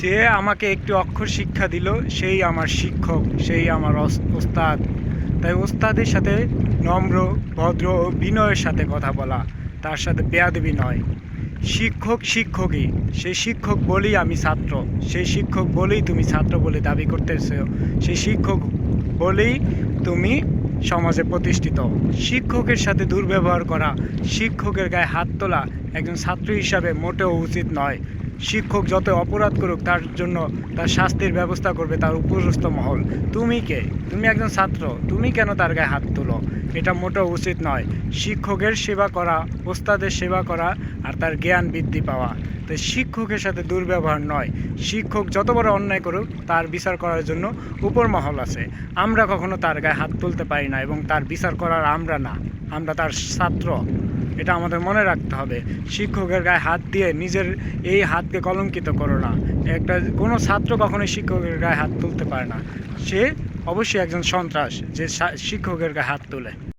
যে আমাকে একটি অক্ষর শিক্ষা দিল, সেই আমার শিক্ষক, সেই আমার ওস্তাদ। তাই ওস্তাদের সাথে নম্র, ভদ্র ও বিনয়ের সাথে কথা বলা, তার সাথে বেয়াদবি নয়। শিক্ষক শিক্ষকই, সেই শিক্ষক বলেই আমি ছাত্র, সেই শিক্ষক বলেই তুমি ছাত্র বলে দাবি করতেছো, সেই শিক্ষক বলেই তুমি সমাজে প্রতিষ্ঠিত। শিক্ষকের সাথে দুর্ব্যবহার করা, শিক্ষকের গায়ে হাত তোলা একজন ছাত্র হিসাবে মোটেও উচিত নয়। শিক্ষক যত অপরাধ করুক, তার জন্য তার শাস্তির ব্যবস্থা করবে তার উপরস্থ মহল। তুমি কে? তুমি একজন ছাত্র, তুমি কেন তার গায়ে হাত তোলো? এটা মোটেও উচিত নয়। শিক্ষকের সেবা করা, ওস্তাদের সেবা করা আর তার জ্ঞান বৃদ্ধি পাওয়া। তো শিক্ষকের সাথে দুর্ব্যবহার নয়। শিক্ষক যত বড় অন্যায় করুক, তার বিচার করার জন্য উপর মহল আছে। আমরা কখনো তার গায়ে হাত তুলতে পারি না এবং তার বিচার করার আমরা না। আমরা তার ছাত্র। এটা আমাদের মনে রাখতে হবে। শিক্ষকের গায়ে হাত দিয়ে নিজের এই হাতকে কলঙ্কিত করো না। একটা কোনো ছাত্র কখনোই শিক্ষকের গায়ে হাত তুলতে পারে না। সে অবশ্যই একজন সন্ত্রাস যে শিক্ষকের গায়ে হাত তোলে।